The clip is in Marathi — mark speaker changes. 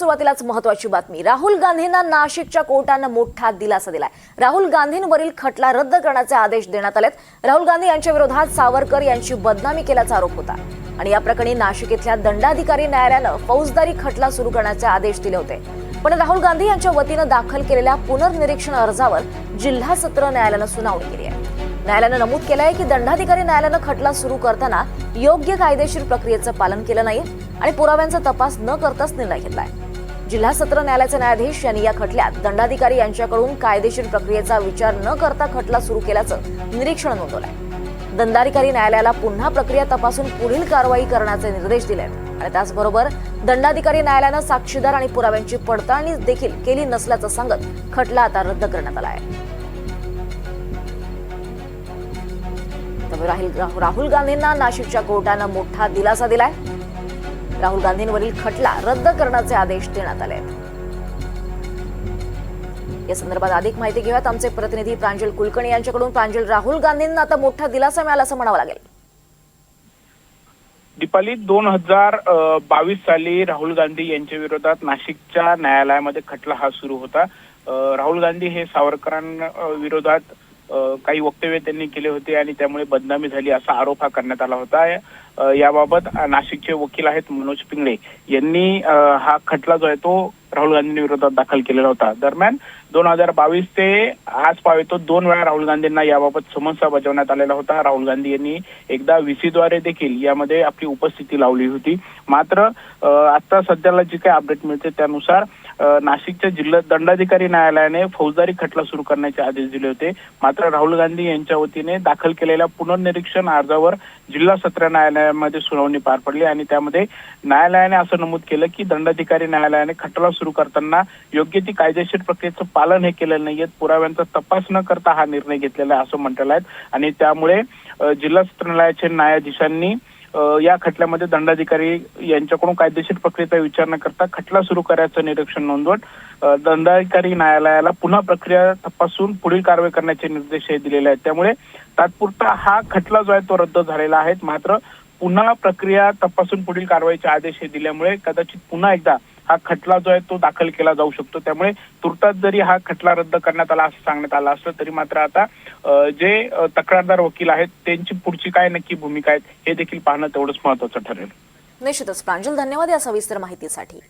Speaker 1: सुरुवातीलाच महत्वाची बातमी. राहुल गांधींना नाशिकच्या कोर्टानं मोठा दिलासा दिलाय. राहुल गांधींवरील खटला रद्द करण्याचे आदेश देण्यात आलेत. राहुल गांधी यांच्या विरोधात सावरकर यांची बदनामी केल्याचा आरोप होता. आणि या प्रकरणी नाशिक इथल्या दंडाधिकारी न्यायालयानं फौजदारी खटला सुरू करण्याचे आदेश दिले होते. पण राहुल गांधी यांच्या वतीनं दाखल केलेल्या पुनर्निरीक्षण अर्जावर जिल्हा सत्र न्यायालयानं सुनावणी केली आहे. न्यायालयानं नमूद केलं आहे की दंडाधिकारी न्यायालयानं खटला सुरू करताना योग्य कायदेशीर प्रक्रियेचं पालन केलं नाही आणि पुराव्यांचा तपास न करताच निर्णय घेतलाय. जिल्हा सत्र न्यायालयाचे न्यायाधीश यांनी या खटल्यात दंडाधिकारी यांच्याकडून कायदेशीर प्रक्रियेचा विचार न करता खटला सुरू केल्याचं निरीक्षण नोंदवलंय. दंडाधिकारी न्यायालयाला पुन्हा प्रक्रिया तपासून पुढील कारवाई करण्याचे निर्देश दिले आणि त्याचबरोबर दंडाधिकारी न्यायालयानं साक्षीदार आणि पुराव्यांची पडताळणी देखील केली नसल्याचं सांगत खटला आता रद्द करण्यात आला आहे. राहुल गांधींना नाशिकच्या कोर्टानं मोठा दिलासा दिलाय. राहुल गांधींवरील खटला रद्द करण्याचे आदेश देण्यात आले आहेत. या संदर्भात अधिक माहिती घेऊयात. आमचे प्रतिनिधी प्रांजल कुलकर्णी यांच्याकडून. प्रांजल राहुल गांधींना आता मोठा दिलासा मिळाला असं म्हणावं लागेल.
Speaker 2: दीपाली दोन हजार बावीस साली राहुल गांधी यांच्या विरोधात नाशिकच्या न्यायालयामध्ये खटला हा सुरू होता. राहुल गांधी हे सावरकरांविरोधात विरोधात काही वक्तव्य त्यांनी केले होते आणि त्यामुळे बदनामी झाली असा आरोप हा करण्यात आला होता. याबाबत नाशिकचे वकील आहेत मनोज पिंगळे. यांनी हा खटला जो आहे तो राहुल गांधी विरोधात दाखल केलेला होता. दरम्यान दोन हजार बावीस ते आज पावेतो दोन वेळा राहुल गांधींना याबाबत समन्स बजावण्यात आलेला होता. राहुल गांधी यांनी एकदा व्हीसीद्वारे देखील यामध्ये आपली उपस्थिती लावली होती. मात्र आता सध्याला जी काही अपडेट मिळते त्यानुसार नाशिकच्या जिल्हा दंडाधिकारी न्यायालयाने फौजदारी खटला सुरू करण्याचे आदेश दिले होते. मात्र राहुल गांधी यांच्या वतीने दाखल केलेल्या पुनर्निरीक्षण अर्जावर जिल्हा सत्र न्यायालयामध्ये सुनावणी पार पडली आणि त्यामध्ये न्यायालयाने असं नमूद केलं की दंडाधिकारी न्यायालयाने खटला सुरू करताना योग्य ती कायदेशीर प्रक्रियेचं पालन हे केलेलं नाहीये. पुराव्यांचा तपास न करता हा निर्णय घेतलेला आहे असं म्हटलेलं आहे. आणि त्यामुळे जिल्हा सत्र न्यायालयाचे न्यायाधीशांनी या खटल्यामध्ये दंडाधिकारी यांच्याकडून कायदेशीर प्रक्रियेचा विचार न करता खटला सुरू करायचं निरीक्षण नोंदवत दंडाधिकारी न्यायालयाला पुन्हा प्रक्रिया तपासून पुढील कारवाई करण्याचे निर्देश हे दिलेले आहेत. त्यामुळे तात्पुरता हा खटला जो आहे तो रद्द झालेला आहे. मात्र पुन्हा प्रक्रिया तपासून पुढील कारवाईचे आदेश हे दिल्यामुळे कदाचित पुन्हा एकदा हा खटला जो आहे तो दाखल केला जाऊ शकतो. त्यामुळे तुर्तास जरी हा खटला रद्द करण्यात आला असं सांगण्यात आलं असलं तरी मात्र आता जे तक्रारदार वकील आहेत त्यांची पुढची काय नक्की भूमिका आहे हे देखील पाहणं तेवढंच महत्वाचं ठरेल.
Speaker 1: निश्चितच. प्रांजल धन्यवाद या सविस्तर माहितीसाठी.